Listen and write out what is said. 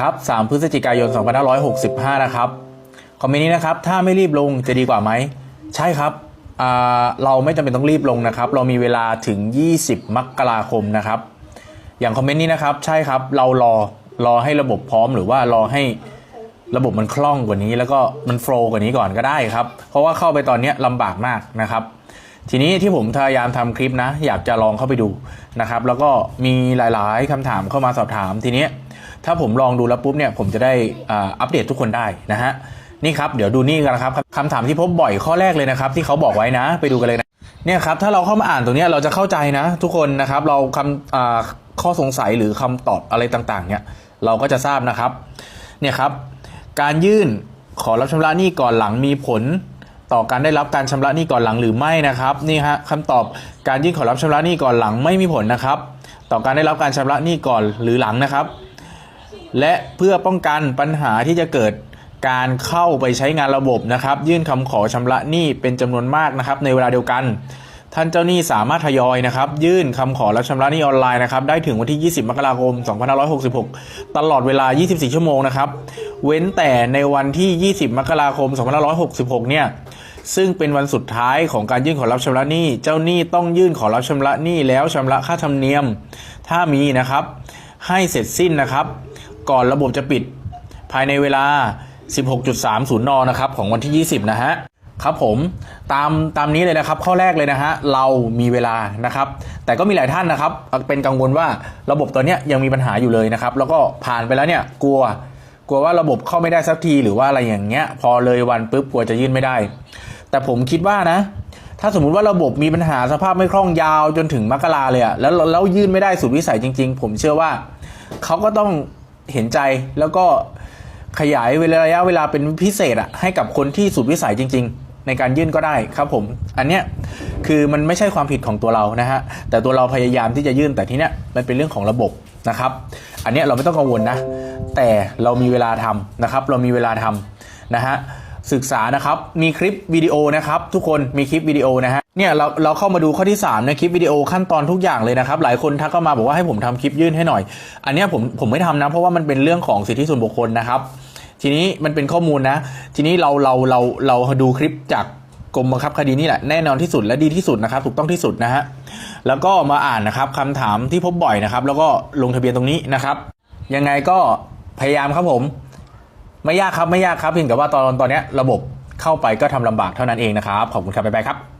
ครับ 3 พฤศจิกายน 2565 นะครับ คอมเมนต์นี้นะครับ ถ้าไม่รีบลงจะดีกว่าไหม ใช่ครับ เราไม่จำเป็นต้องรีบลงนะครับ เรามีเวลาถึง 20 มกราคมนะครับ อย่างคอมเมนต์นี้นะครับ ใช่ครับ เรารอ รอให้ระบบพร้อมหรือว่ารอให้ระบบมันคล่องกว่านี้ แล้วก็มันโฟล์กว่านี้ก่อนก็ได้ครับ เพราะว่าเข้าไปตอนนี้ลำบากมากนะครับ ทีนี้ที่ผมพยายามทำคลิปนะ อยากจะลองเข้าไปดูนะครับ แล้วก็มีหลาย ๆคำถามเข้ามาสอบถามทีนี้ถ้าผมลองดูแล้วปุ๊บเนี่ยผมจะได้อัปเดตทุกคนได้นะฮะนี่ครับเดี๋ยวดูนี่กันนะครับคำถามที่พบบ่อยข้อแรกเลยนะครับ ที่เขาบอกไว้นะ ไปดูกันเลยนะเนี่ยครับถ้าเราเข้ามาอ่านตรงนี้เราจะเข้าใจนะ ทุกคนนะครับเราคำข้อสงสัยหรือคำตอบอะไรต่างๆเนี่ยเราก็จะทราบนะครับเนี่ยครับการยื่นขอรับชำระหนี้ก่อนหลังมีผล ต่อการได้รับการชำระหนี้ก่อนหลังหรือไม่นะครับนี่ฮะคำตอบการยื่นขอรับชำระหนี้ก่อนหลังไม่มีผลนะครับ ต่อการได้รับการชำระหนี้ก่อนหรือหลังนะครับ และเพื่อป้องกันปัญหาที่จะเกิดการเข้าไปใช้งานระบบนะครับ ยื่นคำขอชำระหนี้เป็นจำนวนมากนะครับ ในเวลาเดียวกัน ท่านเจ้าหนี้สามารถทยอยนะครับ ยื่นคำขอรับชำระหนี้ออนไลน์นะครับได้ถึงวันที่ 20 มกราคม 2566 ตลอดเวลา 24 ชั่วโมงนะครับ เว้นแต่ในวันที่ 20 มกราคม 2566 เนี่ย ซึ่งเป็นวันสุดท้ายของการยื่นขอรับชำระหนี้ เจ้าหนี้ต้องยื่นขอรับชำระหนี้แล้วชำระค่าธรรมเนียม ถ้ามีนะครับ ให้เสร็จสิ้นนะครับ ก่อนระบบจะปิดภายในเวลา 16.30 น นะครับ ของวันที่ 20 นะฮะ ครับผม ตามตามนี้เลยนะครับ ข้อแรกเลยนะฮะ เรามีเวลานะครับ แต่ก็มีหลายท่านนะครับ เป็นกังวลว่าระบบตัวเนี้ยยังมีปัญหาอยู่เลยนะครับ แล้วก็ผ่านไปแล้วเนี่ย กลัว กลัวว่าระบบเข้าไม่ได้สักที หรือว่าอะไรอย่างเงี้ย พอเลยวันปุ๊บกลัวจะยื่นไม่ได้ แต่ผมคิดว่านะ ถ้าสมมุติว่าระบบมีปัญหาสภาพไม่คล่องยาวจนถึงมกราเลยอะแล้วแล้วยื่นไม่ได้สุดวิสัยจริง ๆ ผมเชื่อว่าเขาก็ต้องเห็นใจแล้วก็ขยายเวลาระยะเวลาเป็นพิเศษอะให้กับคนที่สุดวิสัยจริง ๆ ในการยื่นก็ได้ครับผม อันเนี้ยคือมันไม่ใช่ความผิดของตัวเรานะฮะแต่ตัวเราพยายามที่จะยื่นแต่ที่เนี้ยมันเป็นเรื่องของระบบนะครับ อันเนี้ยเราไม่ต้องกังวลนะ แต่เรามีเวลาทำนะครับ เรามีเวลาทำนะฮะ ศึกษานะครับ มีคลิปวิดีโอนะครับ ทุกคนมีคลิปวิดีโอนะฮะเนี่ยเราเราเข้ามาดูข้อที่3ในคลิปวิดีโอขั้นตอนทุกอย่างเลยนะครับ หลายคนทักเข้ามาบอกว่าให้ผมทำคลิปยื่นให้หน่อย อันเนี้ยผมผมไม่ทำนะ เพราะว่ามันเป็นเรื่องของสิทธิส่วนบุคคลนะครับ ทีนี้มันเป็นข้อมูลนะ ทีนี้เราเราเราเราดูคลิปจากกรมบังคับคดีนี่แหละแน่นอนที่สุดและดีที่สุดนะครับ ถูกต้องที่สุดนะฮะแล้วก็มาอ่านนะครับคำถามที่พบบ่อยนะครับ แล้วก็ลงทะเบียนตรงนี้นะครับ ยังไงก็พยายามครับผม ไม่ยากครับไม่ยากครับเพียงแต่ว่าตอนตอนนี้ระบบเข้าไปก็ทำลำบากเท่านั้นเองนะครับขอบคุณครับบ๊ายบายครับ